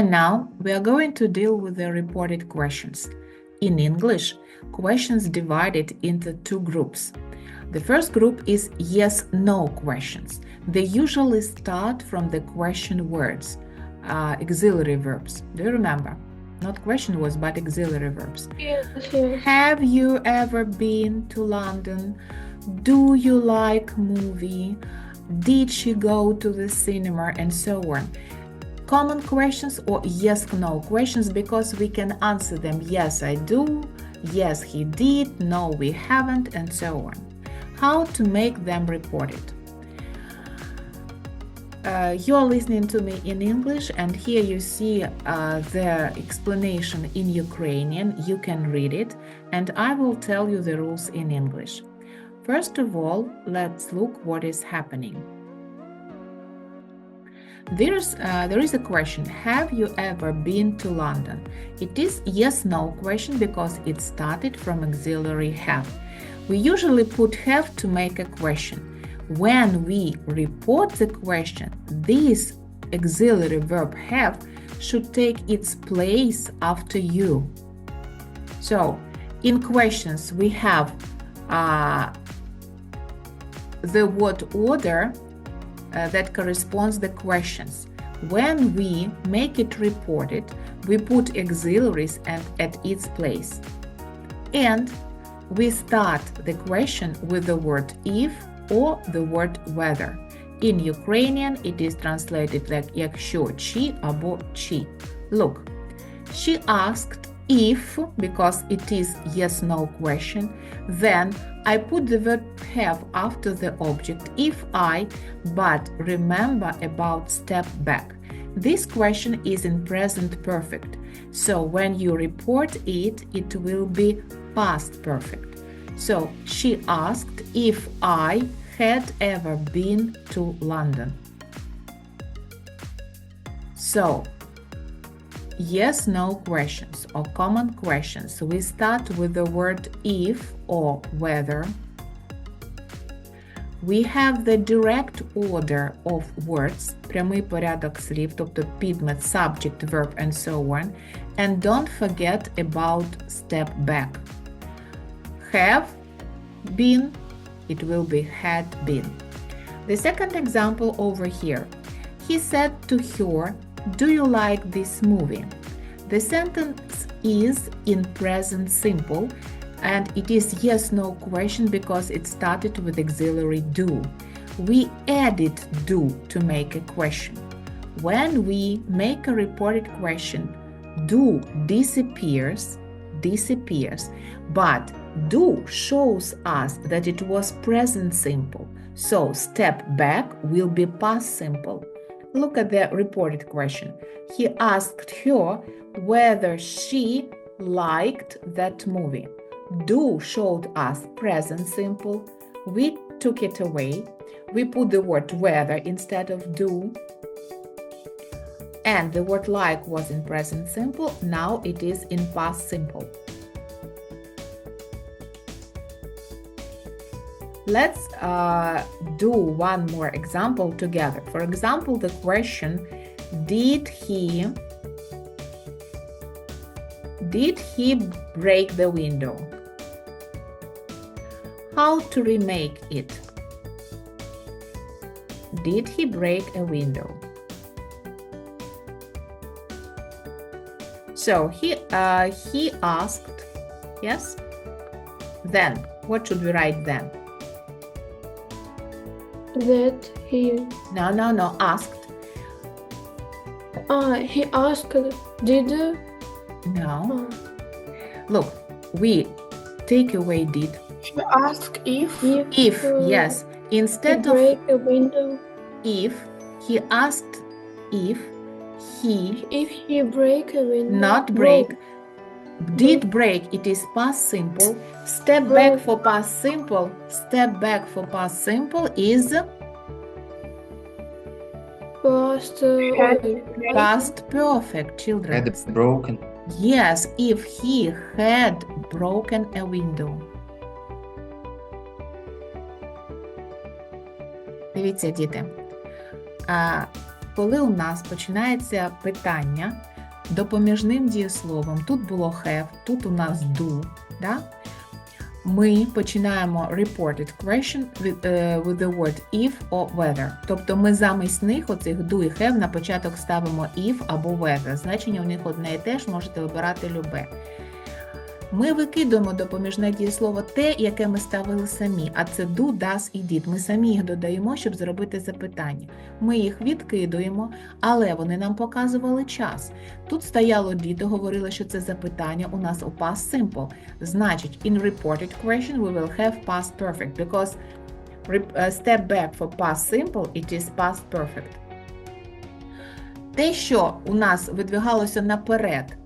And now we are going to deal with the reported questions. In English, questions divided into two groups. The first group is yes no questions. They usually start from the question words, uh, auxiliary verbs. Do you remember? Not question words, but auxiliary verbs. Yes. Have you ever been to London? Do you like movie? Did she go to the cinema? And so on. Common questions or yes no questions because we can answer them yes, I do, yes, he did, no, we haven't, and so on. How to make them reported? Uh, you are listening to me in English, and here you see uh, the explanation in Ukrainian. You can read it, and I will tell you the rules in English. First of all, let's look what is happening. There's, uh, there is a question Have you ever been to London? It is yes no question because it started from auxiliary have. We usually put have to make a question. When we report the question, this auxiliary verb have should take its place after you. So, in questions, we have uh, the word order uh, that corresponds the questions. When we make it reported, we put auxiliaries and at its place. And we start the question with the word if or the word whether. In Ukrainian, it is translated like якщо чи або чи. Look, she asked if because it is yes no question. Then I put the verb have after the object if I, but remember about step back. This question is in present perfect. So when you report it, it will be past perfect. So she asked if I had ever been to London. So yes no questions or common questions. We start with the word if or whether. We have the direct order of words, прямий порядок слів, тобто підмет, subject, verb, and so on. And don't forget about step back. Have been, it will be had been. The second example over here. He said to her, do you like this movie? The sentence is in present simple and it is yes no question because it started with auxiliary do. We added do to make a question. When we make a reported question, do disappears, disappears, but do shows us that it was present simple. So step back will be past simple. Look at the reported question. He asked her whether she liked that movie. Do showed us present simple. We took it away. We put the word whether instead of do. And the word like was in present simple. Now it is in past simple. Let's uh, do one more example together. For example, the question Did he did he break the window? How to remake it? Did he break a window? So he uh, he asked, yes. Then what should we write then? That he No, no, no. Asked. ah he asked did No. uh, Look, we take away did. She asked if if If uh, yes, he instead of break a window if, he asked if he if he break a window not break did break it is past simple step back for past simple step back for past simple is past uh, past perfect children had broken yes if he had broken a window Дивіться, діти. А, коли у нас починається питання, допоміжним дієсловом. Тут було have, тут у нас do. Да? Ми починаємо reported question with, uh, with the word if or whether. Тобто ми замість них, оцих do і have, на початок ставимо if або whether. Значення у них одне і те ж, можете вибирати любе. Ми викидуємо допоміжне дієслово те, яке ми ставили самі, а це do, does і did. Ми самі їх додаємо, щоб зробити запитання. Ми їх відкидуємо, але вони нам показували час. Тут стояло did, говорили, що це запитання у нас у past simple. Значить, in reported question we will have past perfect, because uh, step back for past simple, it is past perfect. Те, що у нас видвигалося наперед, е,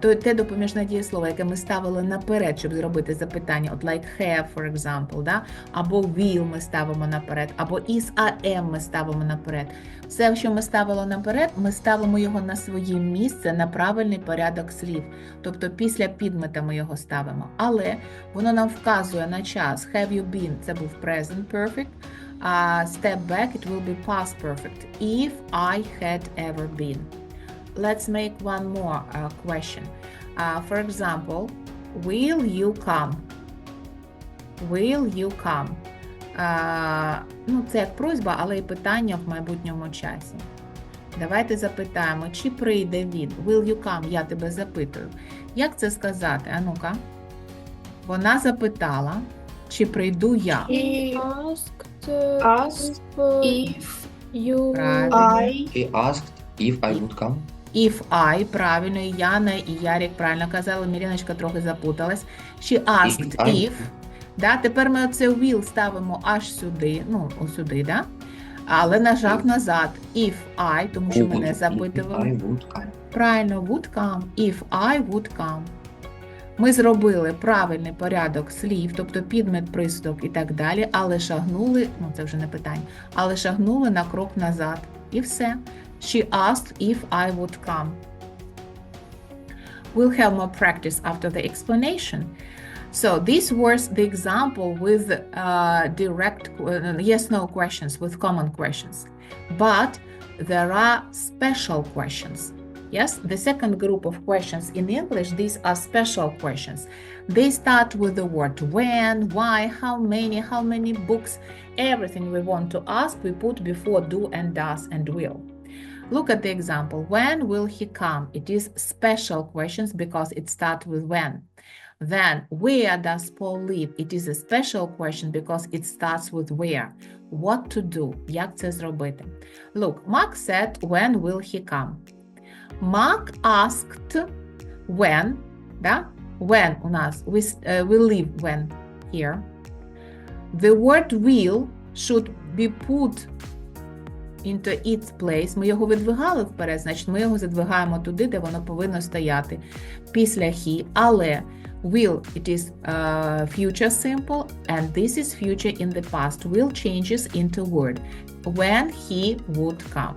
то те допоміжне дієслово, яке ми ставили наперед, щоб зробити запитання, от like have, for example, да? або will ми ставимо наперед, або is am ми ставимо наперед. Все, що ми ставили наперед, ми ставимо його на своє місце, на правильний порядок слів. Тобто після підмета ми його ставимо. Але воно нам вказує на час. Have you been – це був present perfect. А step back – it will be past perfect. If I had ever been. Let's make one more uh, question. Uh, for example, will you come? Will you come? А, ну, це як просьба, але і питання в майбутньому часі. Давайте запитаємо, чи прийде він? Will you come? Я тебе запитую. Як це сказати? А ну-ка. Вона запитала, чи прийду я. He Asked uh, asked if uh, if you Правильно. I He asked if I would come. If I, правильно, і Яна, і Ярік правильно казали, Міріночка трохи запуталась. She asked if. Да, тепер ми оце will ставимо аж сюди, ну, ось сюди, да? але нажав назад. If I, тому що мене запитували. I would come. Правильно, would come, if I would come. Ми зробили правильний порядок слів, тобто підмет, присудок і так далі, але шагнули, ну це вже не питання, але шагнули на крок назад. І все. She asked if I would come. We'll have more practice after the explanation. So this was the example with uh, direct uh, yes-no questions, with common questions. But there are special questions. Yes, the second group of questions in English, these are special questions. They start with the word when, why, how many, how many books, everything we want to ask, we put before do and does and will. Look at the example. When will he come? It is special questions because it starts with when. Then, where does Paul live? It is a special question because it starts with where. What to do? Як це зробити? Look, Mark said, when will he come? Mark asked when, да? When у нас, we, s- uh, we live when here. The word will should be put into its place. Ми його видвигали вперед, значить ми його задвигаємо туди, де воно повинно стояти після he, але will it is uh, future simple and this is future in the past. Will changes into word when he would come.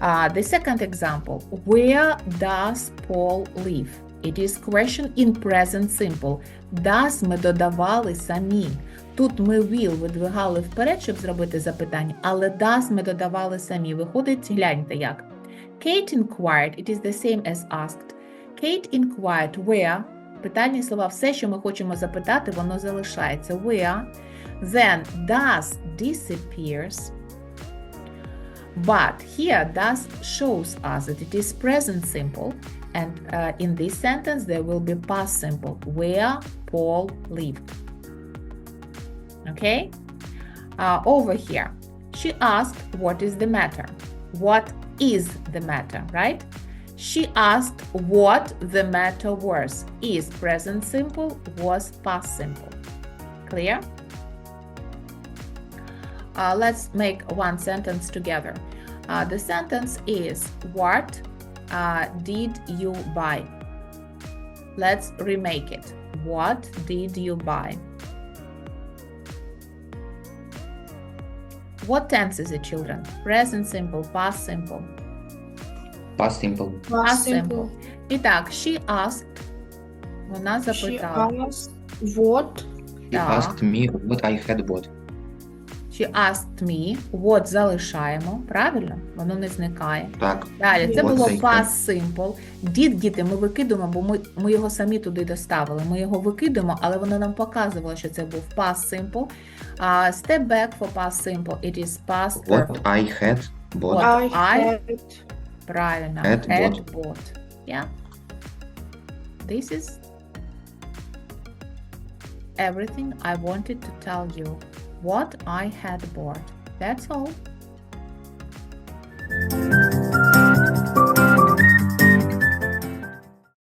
Uh, the second example, where does Paul live? It is question in present simple. Does ми додавали самі. Тут ми will видвигали вперед, щоб зробити запитання, але does ми додавали самі. Виходить, гляньте як. Kate inquired, it is the same as asked. Kate inquired where. Питальні слова, все, що ми хочемо запитати, воно залишається. Where. Then does disappears. But here does shows us that it is present simple, and uh, in this sentence there will be past simple where Paul lived. Okay? Uh, over here, she asked, What is the matter? What is the matter, right? She asked what the matter was. Is present simple, was past simple. Clear? Uh, let's make one sentence together. Uh, the sentence is What uh, did you buy? Let's remake it. What did you buy? What tense is it, children? Present simple, past simple. Past simple. Past simple. І так, she asked. Вона she запитала. asked what He Так. asked me what I had bought. She asked me, what залишаємо, правильно? Воно не зникає. Так. Далі, це What було past simple. Did, діти, ми викидуємо, бо ми, ми його самі туди доставили. Ми його викидуємо, але воно нам показувало, що це був past simple. А step back for past simple, it is past perfect. What. I had bought. What? I I- had Правильно. Had Had bought. bought. Yeah. This is everything I wanted to tell you. what I had bought. That's all.